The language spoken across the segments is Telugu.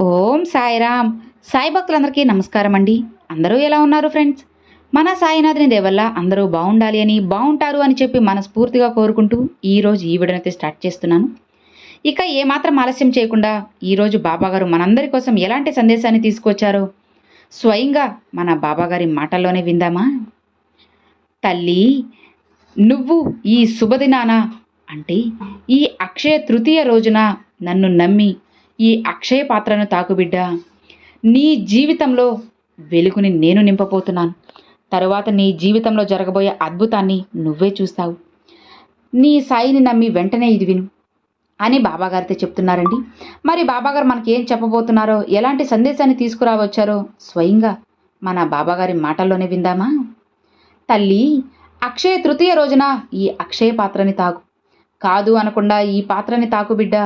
ఓం సాయిరామ్. సాయి భక్తులందరికీ నమస్కారం అండి. అందరూ ఎలా ఉన్నారు ఫ్రెండ్స్? మన సాయినాథుని దేవల్ల అందరూ బాగుండాలి అని బాగుంటారు అని చెప్పి మనస్ఫూర్తిగా కోరుకుంటూ ఈరోజు ఈ వీడియోనైతే స్టార్ట్ చేస్తున్నాను. ఇక ఏమాత్రం ఆలస్యం చేయకుండా ఈరోజు బాబాగారు మనందరి కోసం ఎలాంటి సందేశాన్ని తీసుకొచ్చారో స్వయంగా మన బాబాగారి మాటల్లోనే విందామా? తల్లి నువ్వు ఈ శుభదినాన అంటే ఈ అక్షయ తృతీయ రోజున నన్ను నమ్మి ఈ అక్షయ పాత్రను తాకుబిడ్డ నీ జీవితంలో వెలుగుని నేను నింపబోతున్నాను. తరువాత నీ జీవితంలో జరగబోయే అద్భుతాన్ని నువ్వే చూస్తావు. నీ సాయిని నమ్మి వెంటనే ఇది విను. అని బాబాగారితో చెప్తున్నారండి. మరి బాబాగారు మనకి ఏం చెప్పబోతున్నారో ఎలాంటి సందేశాన్ని తీసుకురావచ్చారో స్వయంగా మన బాబాగారి మాటల్లోనే విందామా? తల్లి అక్షయ తృతీయ రోజున ఈ అక్షయ పాత్రని తాకు. కాదు అనకుండా ఈ పాత్రని తాకు బిడ్డ.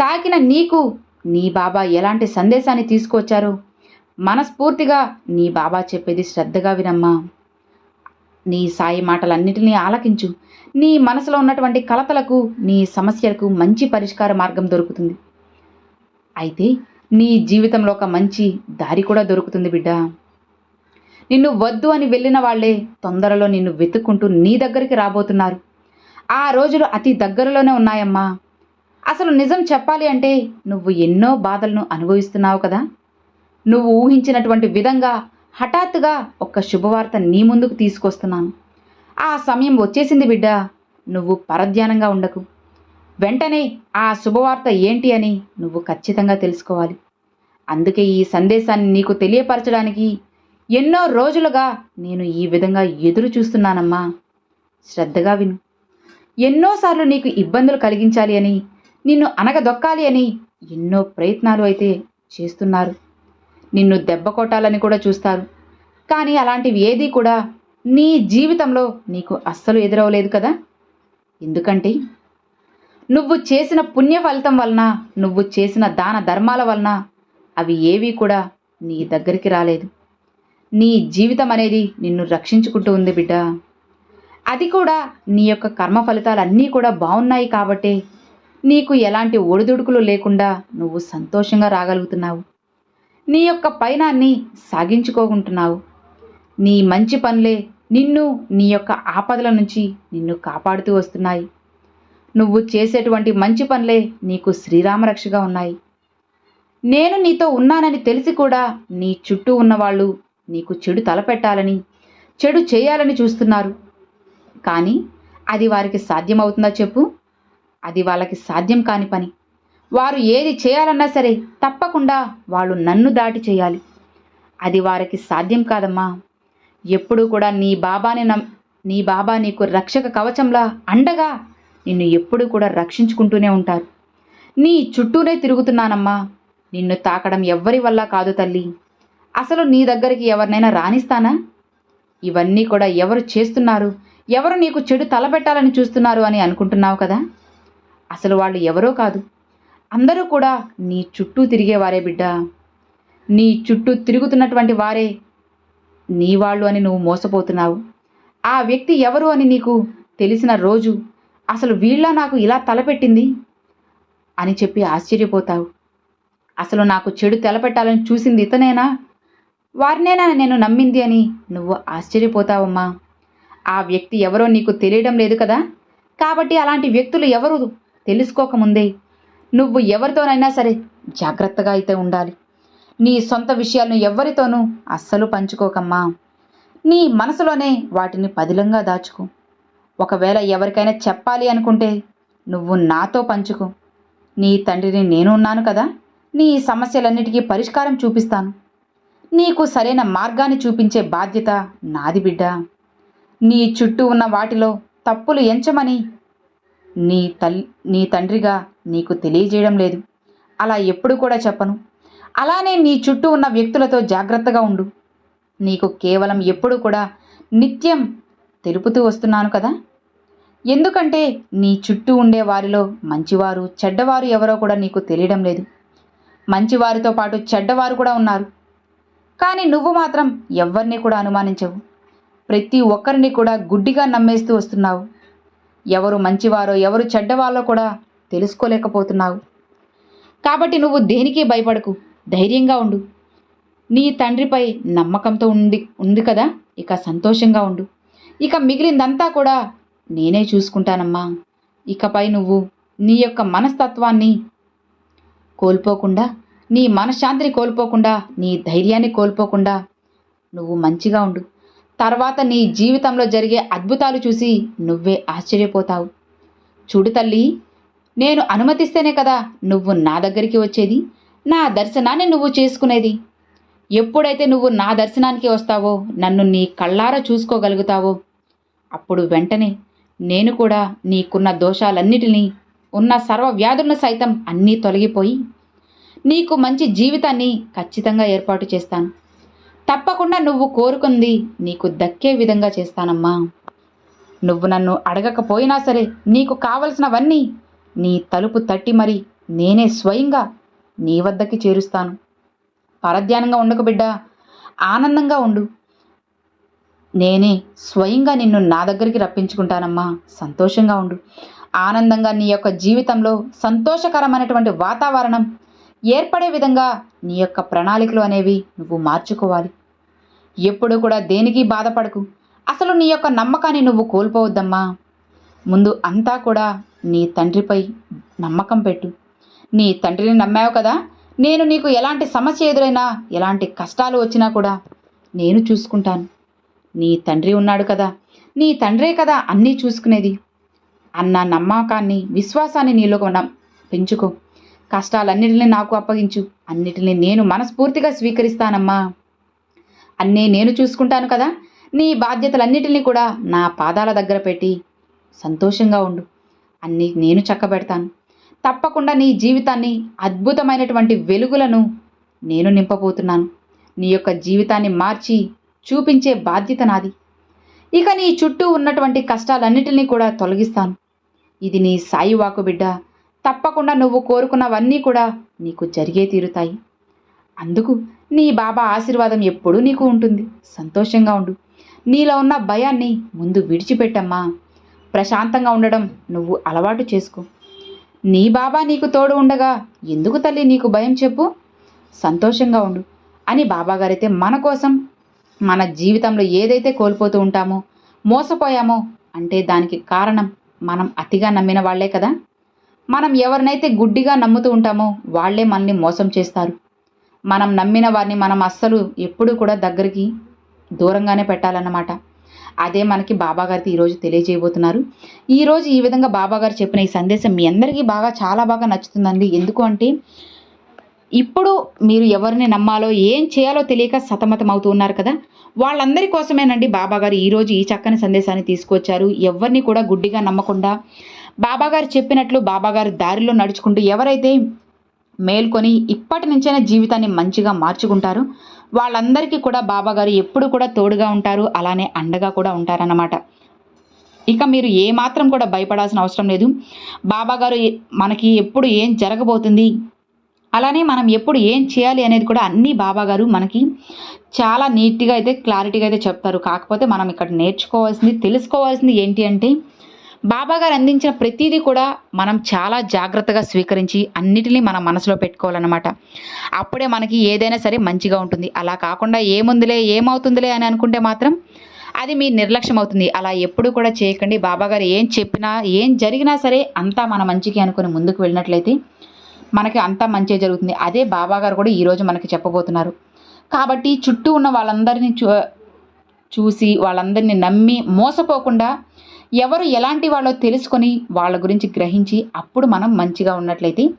తాకిన నీకు నీ బాబా ఎలాంటి సందేశాన్ని తీసుకొచ్చారు మనస్ఫూర్తిగా నీ బాబా చెప్పేది శ్రద్ధగా వినమ్మా. నీ సాయి మాటలన్నిటినీ ఆలకించు. నీ మనసులో ఉన్నటువంటి కలతలకు నీ సమస్యలకు మంచి పరిష్కార మార్గం దొరుకుతుంది. అయితే నీ జీవితంలో ఒక మంచి దారి కూడా దొరుకుతుంది బిడ్డ. నిన్ను వద్దు అని వెళ్ళిన వాళ్ళే తొందరలో నిన్ను వెతుక్కుంటూ నీ దగ్గరికి రాబోతున్నారు. ఆ రోజులు అతి దగ్గరలోనే ఉన్నాయమ్మా. అసలు నిజం చెప్పాలి అంటే నువ్వు ఎన్నో బాధలను అనుభవిస్తున్నావు కదా? నువ్వు ఊహించినటువంటి విధంగా హఠాత్తుగా ఒక శుభవార్త నీ ముందుకు తీసుకొస్తున్నాను. ఆ సమయం వచ్చేసింది బిడ్డ నువ్వు పరధ్యానంగా ఉండకు. వెంటనే ఆ శుభవార్త ఏంటి అని నువ్వు ఖచ్చితంగా తెలుసుకోవాలి. అందుకే ఈ సందేశాన్ని నీకు తెలియపరచడానికి ఎన్నో రోజులుగా నేను ఈ విధంగా ఎదురు చూస్తున్నానమ్మా. శ్రద్ధగా విను. ఎన్నోసార్లు నీకు ఇబ్బందులు కలిగించాలి అని నిన్ను అనగదొక్కాలి అని ఎన్నో ప్రయత్నాలు అయితే చేస్తున్నారు. నిన్ను దెబ్బ కొట్టాలని కూడా చూస్తారు. కానీ అలాంటివి ఏదీ కూడా నీ జీవితంలో నీకు అస్సలు ఎదురవలేదు కదా? ఎందుకంటే నువ్వు చేసిన పుణ్య ఫలితం వలన నువ్వు చేసిన దాన ధర్మాల వలన అవి ఏవీ కూడా నీ దగ్గరికి రాలేదు. నీ జీవితం అనేది నిన్ను రక్షించుకుంటూ ఉంది బిడ్డ. అది కూడా నీ యొక్క కర్మ ఫలితాలన్నీ కూడా బాగున్నాయి కాబట్టే నీకు ఎలాంటి ఒడిదుడుకులు లేకుండా నువ్వు సంతోషంగా రాగలుగుతున్నావు. నీ యొక్క పయనాన్ని సాగించుకోకుంటున్నావు. నీ మంచి పనులే నిన్ను నీ యొక్క ఆపదల నుంచి నిన్ను కాపాడుతూ వస్తున్నాయి. నువ్వు చేసేటువంటి మంచి పనులే నీకు శ్రీరామరక్షగా ఉన్నాయి. నేను నీతో ఉన్నానని తెలిసి కూడా నీ చుట్టూ ఉన్నవాళ్ళు నీకు చెడు తలపెట్టాలని చెడు చేయాలని చూస్తున్నారు. కానీ అది వారికి సాధ్యమవుతుందా చెప్పు? అది వాళ్ళకి సాధ్యం కాని పని. వారు ఏది చేయాలన్నా సరే తప్పకుండా వాళ్ళు నన్ను దాటి చేయాలి. అది వారికి సాధ్యం కాదమ్మా. ఎప్పుడూ కూడా నీ బాబాని నమ్ నీ బాబా నీకు రక్షక కవచంలా అండగా నిన్ను ఎప్పుడూ కూడా రక్షించుకుంటూనే ఉంటారు. నీ చుట్టూనే తిరుగుతున్నానమ్మా. నిన్ను తాకడం ఎవ్వరి వల్ల కాదు తల్లి. అసలు నీ దగ్గరికి ఎవరినైనా రాణిస్తానా ఇవన్నీ కూడా ఎవరు చేస్తున్నారు? ఎవరు నీకు చెడు తలపెట్టాలని చూస్తున్నారు అని అనుకుంటున్నావు కదా? అసలు వాళ్ళు ఎవరో కాదు. అందరూ కూడా నీ చుట్టూ తిరిగేవారే బిడ్డ. నీ చుట్టూ తిరుగుతున్నటువంటి వారే నీ వాళ్ళు అని నువ్వు మోసపోతున్నావు. ఆ వ్యక్తి ఎవరు అని నీకు తెలిసిన రోజు అసలు వీళ్ళ నాకు ఇలా తలపెట్టింది అని చెప్పి ఆశ్చర్యపోతావు. అసలు నాకు చెడు తెలపెట్టాలని చూసింది ఇతనేనా? వారినేనా నేను నమ్మింది అని నువ్వు ఆశ్చర్యపోతావమ్మా. ఆ వ్యక్తి ఎవరో నీకు తెలియడం లేదు కదా? కాబట్టి అలాంటి వ్యక్తులు ఎవరు? తెలుసుకోకముందే నువ్వు ఎవరితోనైనా సరే జాగ్రత్తగా అయితే ఉండాలి. నీ సొంత విషయాలను ఎవరితోనూ అస్సలు పంచుకోకమ్మా. నీ మనసులోనే వాటిని పదిలంగా దాచుకో. ఒకవేళ ఎవరికైనా చెప్పాలి అనుకుంటే నువ్వు నాతో పంచుకో. నీ తండ్రిని నేను ఉన్నాను కదా నీ సమస్యలన్నిటికీ పరిష్కారం చూపిస్తాను. నీకు సరైన మార్గాన్ని చూపించే బాధ్యత నాది బిడ్డ. నీ చుట్టూ ఉన్న వాటిలో తప్పులు ఎంచమని నీ తల్లి నీ తండ్రిగా నీకు తెలియజేయడం లేదు. అలా ఎప్పుడు కూడా చెప్పను. అలానే నీ చుట్టూ ఉన్న వ్యక్తులతో జాగ్రత్తగా ఉండు. నీకు కేవలం ఎప్పుడు కూడా నిత్యం తెలుపుతూ వస్తున్నాను కదా? ఎందుకంటే నీ చుట్టూ ఉండే వారిలో మంచివారు చెడ్డవారు ఎవరో కూడా నీకు తెలియడం లేదు. మంచివారితో పాటు చెడ్డవారు కూడా ఉన్నారు. కానీ నువ్వు మాత్రం ఎవరిని కూడా అనుమానించవు. ప్రతి ఒక్కరిని కూడా గుడ్డిగా నమ్మేస్తూ వస్తున్నావు. ఎవరు మంచివారో ఎవరు చెడ్డవారో కూడా తెలుసుకోలేకపోతున్నావు. కాబట్టి నువ్వు దేనికి భయపడకు? ధైర్యంగా ఉండు. నీ తండ్రిపై నమ్మకంతో ఉంది ఉంది కదా? ఇక సంతోషంగా ఉండు. ఇక మిగిలిందంతా కూడా నేనే చూసుకుంటానమ్మా. ఇకపై నువ్వు నీ యొక్క మనస్తత్వాన్ని కోల్పోకుండా నీ మనశ్శాంతిని కోల్పోకుండా నీ ధైర్యాన్ని కోల్పోకుండా నువ్వు మంచిగా ఉండు. తర్వాత నీ జీవితంలో జరిగే అద్భుతాలు చూసి నువ్వే ఆశ్చర్యపోతావు. చూడు తల్లి నేను అనుమతిస్తేనే కదా నువ్వు నా దగ్గరికి వచ్చేది నా దర్శనాన్ని నువ్వు చేసుకునేది. ఎప్పుడైతే నువ్వు నా దర్శనానికి వస్తావో నన్ను నీ కళ్ళారా చూసుకోగలుగుతావో అప్పుడు వెంటనే నేను కూడా నీకున్న దోషాలన్నిటినీ ఉన్న సర్వ వ్యాధులను సైతం అన్నీ తొలగిపోయి నీకు మంచి జీవితాన్ని ఖచ్చితంగా ఏర్పాటు చేస్తాను. తప్పకుండా నువ్వు కోరుకుంది నీకు దక్కే విధంగా చేస్తానమ్మా. నువ్వు నన్ను అడగకపోయినా సరే నీకు కావలసినవన్నీ నీ తలుపు తట్టి మరి నేనే స్వయంగా నీ వద్దకి చేరుస్తాను. పరధ్యానంగా ఉండకు బిడ్డ ఆనందంగా ఉండు. నేనే స్వయంగా నిన్ను నా దగ్గరికి రప్పించుకుంటానమ్మా. సంతోషంగా ఉండు. ఆనందంగా నీ యొక్క జీవితంలో సంతోషకరమైనటువంటి వాతావరణం ఏర్పడే విధంగా నీ యొక్క ప్రణాళికలు అనేవి నువ్వు మార్చుకోవాలి. ఎప్పుడు కూడా దేనికి బాధపడకు. అసలు నీ యొక్క నమ్మకాన్ని నువ్వు కోల్పోవద్దమ్మా. ముందు అంతా కూడా నీ తండ్రిపై నమ్మకం పెట్టు. నీ తండ్రిని నమ్మావు కదా? నేను నీకు ఎలాంటి సమస్య ఎదురైనా ఎలాంటి కష్టాలు వచ్చినా కూడా నేను చూసుకుంటాను. నీ తండ్రి ఉన్నాడు కదా? నీ తండ్రే కదా అన్నీ చూసుకునేది. అన్న నమ్మకాన్ని విశ్వాసాన్ని నీలో కొన పెంచుకో. కష్టాలన్నిటిని నాకు అప్పగించు. అన్నిటిని నేను మనస్ఫూర్తిగా స్వీకరిస్తానమ్మా. అన్నీ నేను చూసుకుంటాను కదా. నీ బాధ్యతలన్నిటిని కూడా నా పాదాల దగ్గర పెట్టి సంతోషంగా ఉండు. అన్నీ నేను చక్కబెడతాను. తప్పకుండా నీ జీవితాన్ని అద్భుతమైనటువంటి వెలుగులను నేను నింపబోతున్నాను. నీ యొక్క జీవితాన్ని మార్చి చూపించే బాధ్యత నాది. ఇక నీ చుట్టూ ఉన్నటువంటి కష్టాలన్నిటినీ కూడా తొలగిస్తాను. ఇది నీ సాయి వాకు బిడ్డ. తప్పకుండా నువ్వు కోరుకున్నవన్నీ కూడా నీకు జరిగే తీరుతాయి. అందుకు నీ బాబా ఆశీర్వాదం ఎప్పుడూ నీకు ఉంటుంది. సంతోషంగా ఉండు. నీలో ఉన్న భయాన్ని ముందు విడిచిపెట్టమ్మా. ప్రశాంతంగా ఉండడం నువ్వు అలవాటు చేసుకో. నీ బాబా నీకు తోడు ఉండగా ఎందుకు తల్లి నీకు భయం చెప్పు? సంతోషంగా ఉండు అని బాబాగారైతే మన కోసం మన జీవితంలో ఏదైతే కోల్పోతూ ఉంటామో మోసపోయామో అంటే దానికి కారణం మనం అతిగా నమ్మిన వాళ్ళే కదా. మనం ఎవరినైతే గుడ్డిగా నమ్ముతూ ఉంటామో వాళ్ళే మనల్ని మోసం చేస్తారు. మనం నమ్మిన వారిని మనం అస్సలు ఎప్పుడూ కూడా దగ్గరికి దూరంగానే పెట్టాలన్నమాట. అదే మనకి బాబాగారికి ఈరోజు తెలియజేయబోతున్నారు. ఈరోజు ఈ విధంగా బాబాగారు చెప్పిన ఈ సందేశం మీ అందరికీ బాగా చాలా బాగా నచ్చుతుందండి. ఎందుకు అంటే ఇప్పుడు మీరు ఎవరిని నమ్మాలో ఏం చేయాలో తెలియక సతమతం అవుతూ ఉన్నారు కదా. వాళ్ళందరి కోసమేనండి బాబాగారు ఈరోజు ఈ చక్కని సందేశాన్ని తీసుకొచ్చారు. ఎవరిని కూడా గుడ్డిగా నమ్మకుండా బాబాగారు చెప్పినట్లు బాబాగారు దారిలో నడుచుకుంటూ ఎవరైతే మేల్కొని ఇప్పటి నుంచైనా జీవితాన్ని మంచిగా మార్చుకుంటారు. వాళ్ళందరికీ కూడా బాబాగారు ఎప్పుడు కూడా తోడుగా ఉంటారు. అలానే అండగా కూడా ఉంటారన్నమాట. ఇక మీరు ఏమాత్రం కూడా భయపడాల్సిన అవసరం లేదు. బాబాగారు మనకి ఎప్పుడు ఏం జరగబోతుంది అలానే మనం ఎప్పుడు ఏం చేయాలి అనేది కూడా అన్నీ బాబాగారు మనకి చాలా నీట్గా అయితే క్లారిటీగా అయితే చెప్తారు. కాకపోతే మనం ఇక్కడ నేర్చుకోవాల్సింది తెలుసుకోవాల్సింది ఏంటి అంటే బాబాగారు అందించిన ప్రతిదీ కూడా మనం చాలా జాగ్రత్తగా స్వీకరించి అన్నిటినీ మన మనసులో పెట్టుకోవాలన్నమాట. అప్పుడే మనకి ఏదైనా సరే మంచిగా ఉంటుంది. అలా కాకుండా ఏముందిలే ఏమవుతుందిలే అని అనుకుంటే మాత్రం అది మీ నిర్లక్ష్యం అవుతుంది. అలా ఎప్పుడు కూడా చేయకండి. బాబాగారు ఏం చెప్పినా ఏం జరిగినా సరే అంతా మన మంచికి అనుకుని ముందుకు వెళ్ళినట్లయితే మనకి అంతా మంచి జరుగుతుంది. అదే బాబాగారు కూడా ఈరోజు మనకి చెప్పబోతున్నారు. కాబట్టి చుట్టూ ఉన్న వాళ్ళందరినీ చూ చూసి వాళ్ళందరినీ నమ్మి మోసపోకుండా ఎవరు ఎలాంటి వాళ్ళో తెలుసుకొని వాళ్ళ గురించి గ్రహించి అప్పుడు మనం మంచిగా ఉన్నట్లయితే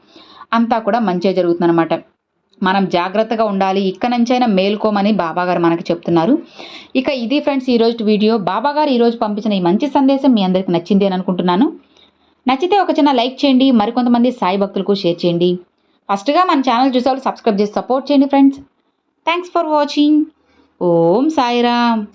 అంతా కూడా మంచిగా జరుగుతుందన్నమాట. మనం జాగ్రత్తగా ఉండాలి. ఇక్కడ నుంచైనా మేల్కోమని బాబాగారు మనకు చెప్తున్నారు. ఇక ఇది ఫ్రెండ్స్ ఈరోజు వీడియో. బాబాగారు ఈరోజు పంపించిన ఈ మంచి సందేశం మీ అందరికి నచ్చింది అని అనుకుంటున్నాను. నచ్చితే ఒక చిన్న లైక్ చేయండి. మరికొంతమంది సాయి భక్తులకు షేర్ చేయండి. ఫస్ట్గా మన ఛానల్ చూసేవాళ్ళు సబ్స్క్రైబ్ చేసి సపోర్ట్ చేయండి friends. Thanks for watching. Om Sairam.